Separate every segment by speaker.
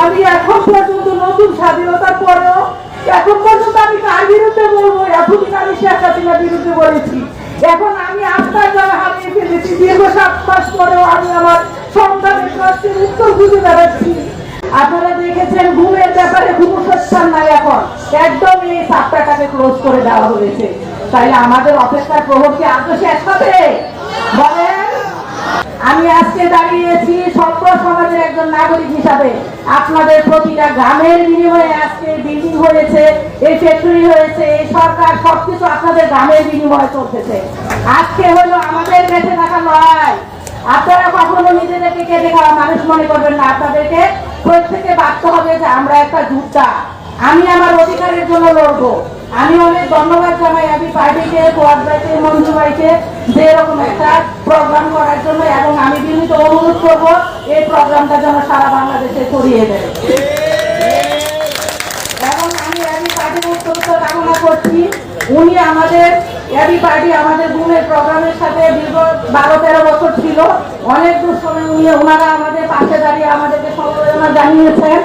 Speaker 1: আমি এখন পর্যন্ত নতুন স্বাধীনতার পরেও, এখন পর্যন্ত আমি কার বিরুদ্ধে বলব? এতদিন আমি শেখ হাসিনার বিরুদ্ধে বলেছি। এখন আমি আপনার যারা হারিয়ে ফেলেছি। দীর্ঘ সাত মাস পরেও আমি আমার সন্তানের প্রশ্নের উত্তর খুঁজে বেড়াচ্ছি। আপনারা দেখেছেন, ঘুমের ব্যাপারে ঘুম সচ্ছান নাই এখন। একদম এই সাতটাটাকে ক্লোজ করে দেওয়া হয়েছে। তাইলে আমাদের অপেক্ষার প্রভাব কি আজও শেষ হবে? বলেন। আমি আজকে দাঁড়িয়েছি সভ্য সমাজের একজন নাগরিক হিসাবে। আপনাদের প্রতিটা গ্রামের বিনিময়ে আজকে বিল্ডিং হয়েছে এই ফ্যাক্টরি হয়েছে এই সরকার সবকিছু আপনাদের গ্রামের বিনিময়ে চলতেছে। আজকে হলো আমাদের বেঁচে থাকা লড়াই। আপনারা কখনো নিজেদেরকে কেটে খাওয়া মানুষ মনে করবেন না। আপনাদেরকে প্রত্যেকে বাঁচতে হবে যে আমরা একটা যোদ্ধা। আমি আমার অধিকারের জন্য লড়বো। আমি অনেক ধন্যবাদ পার্টিকে মঞ্জু ভাইকে যে এরকম একটা প্রোগ্রাম করার জন্য এবং আমি বিনীত অনুরোধ করব, এই প্রোগ্রামটা যেন সারা বাংলাদেশে ছড়িয়ে দেয়। এবং আমি করছি। উনি আমাদের এবি পার্টি আমাদের গুণের প্রোগ্রামের সাথে দীর্ঘ বারো তেরো বছর ছিল। অনেক দূর সময় উনি, ওনারা আমাদের পাশে দাঁড়িয়ে আমাদেরকে সমবেদনা জানিয়েছেন।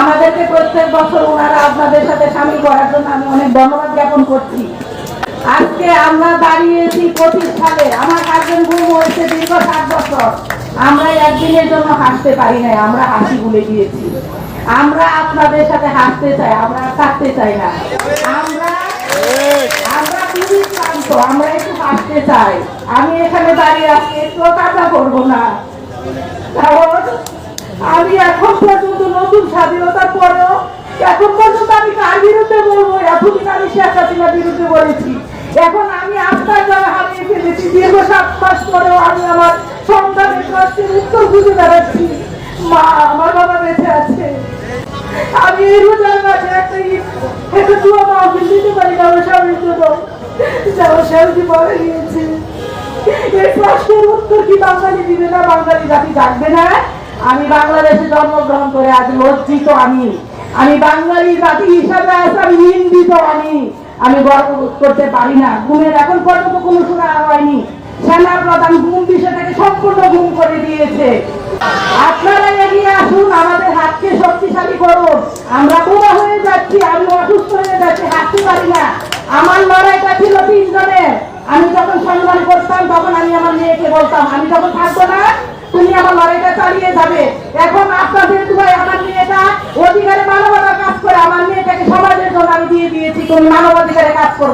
Speaker 1: আমাদেরকে প্রত্যেক বছর ওনারা আপনাদের সাথে সামিল করার জন্য আমি অনেক ধন্যবাদ জ্ঞাপন করছি। আজকে আমরা দাঁড়িয়েছি পঁচিশ সালে আমার হাজবেন্ড গুম হয়েছে দীর্ঘ সাত বছর। আমরা একদিনের জন্য হাসতে পারি নাই, আমরা হাসি ভুলে গিয়েছি। আমরা আপনাদের সাথে হাসতে চাই, আমরা থাকতে চাই না। আমরা আমরা খুবই ক্লান্ত আমরা একটু হাসতে চাই। আমি এখানে দাঁড়িয়ে আছি একটু কাটা করব না। আমি এখন পর্যন্ত নতুন স্বাধীনতার পরেও এখন পর্যন্ত আমি কার বিরুদ্ধে বলব? এতদিন আমি শেখ হাসিনার বিরুদ্ধে বলেছি। এখন আমি আপনার যারা হারিয়ে ফেলেছি। দীর্ঘ সাত মাস পরেও আমি আমার সন্তানের প্রশ্নের উত্তর খুঁজে বেড়াচ্ছি। মা, আমার বাবা বেঁচে আছে। আমি এই রোজার মাঝে একটা একটা দোয়া মাহফিল দিতে পারি না আমার স্বামীর জন্য। যাওয়া স্বামী বলে গিয়েছে। এই প্রশ্নের উত্তর কি বাঙালি দিবে না? বাঙালি জাতি জানবে না। আমি বাংলাদেশে জন্মগ্রহণ করে আজ লজ্জিত আমি। আমি বাঙালি জাতি হিসাবে আমি নিন্দিত আমি। আমি গর্ববোধ করতে পারি না। ঘুমের এখন পর্যন্ত কোনো শোনা হয়নি। সেনা প্রধান ঘুম বিষয়টাকে সম্পূর্ণ ঘুম করে দিয়েছে। আপনারা এগিয়ে আসুন, আমাদের হাতকে শক্তিশালী করুন। আমরা বোমা হয়ে যাচ্ছি আমি অসুস্থ হয়ে যাচ্ছি, হাঁটতে পারি না। আমার লড়াইটা ছিল তিনজনের। আমি যখন সম্মান করতাম, তখন আমি আমার মেয়েকে বলতাম, আমি যখন থাকব না, তুমি আমার লড়াইটা চালিয়ে যাবে। এখন আপনাদের দুয়ায় আমার মেয়েটা অধিকারে মানবতার কাজ করে আমার মেয়েটাকে সমাজের জন্য আমি দিয়ে দিয়েছি তুমি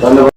Speaker 1: ধন্যবাদ
Speaker 2: ধন্যবাদ